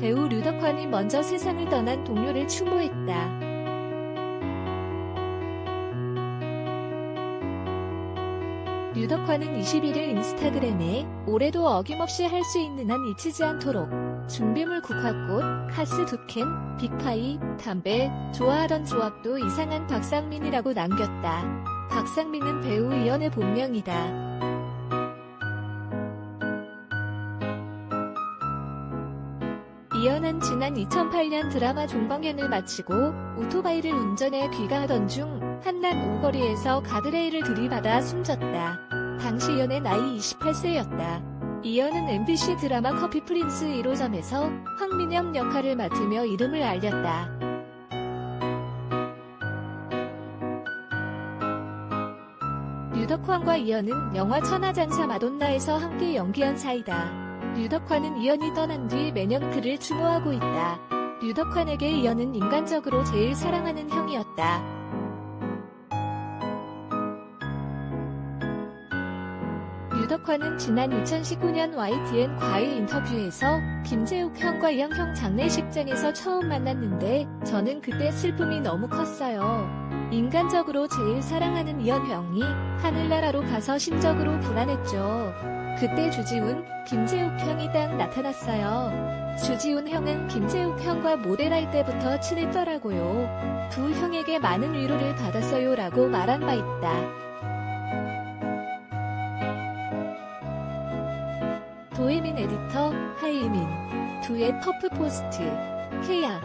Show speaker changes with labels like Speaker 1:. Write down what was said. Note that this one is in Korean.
Speaker 1: 배우 류덕환이 먼저 세상을 떠난 동료를 추모했다. 류덕환은 21일 인스타그램에 올해도 어김없이 할 수 있는 한 잊히지 않도록 준비물 국화꽃, 카스 두 캔, 빅파이, 담배, 좋아하던 조합도 이상한 박상민이라고 남겼다. 박상민은 배우 이연의 본명이다. 이연은 지난 2008년 드라마 종방연을 마치고 오토바이를 운전해 귀가하던 중 한남 오거리에서 가드레일을 들이받아 숨졌다. 당시 이연의 나이 28세였다. 이연은 MBC 드라마 커피 프린스 1호점에서 황민영 역할을 맡으며 이름을 알렸다. 류덕환과 이연은 영화 천하장사 마돈나에서 함께 연기한 사이다. 류덕환은 이연이 떠난 뒤 매년 그를 추모하고 있다. 류덕환에게 이연은 인간적으로 제일 사랑하는 형이었다. 류덕환은 지난 2019년 YTN 과일 인터뷰에서 김재욱 형과 이영 형 장례식장에서 처음 만났는데 저는 그때 슬픔이 너무 컸어요. 인간적으로 제일 사랑하는 이현 형이 하늘나라로 가서 심적으로 불안했죠. 그때 주지훈, 김재욱 형이 딱 나타났어요. 주지훈 형은 김재욱 형과 모델할 때부터 친했더라고요. 두 형에게 많은 위로를 받았어요 라고 말한 바 있다. 도혜민 에디터, 하이민, 두의 퍼프 포스트, 케야,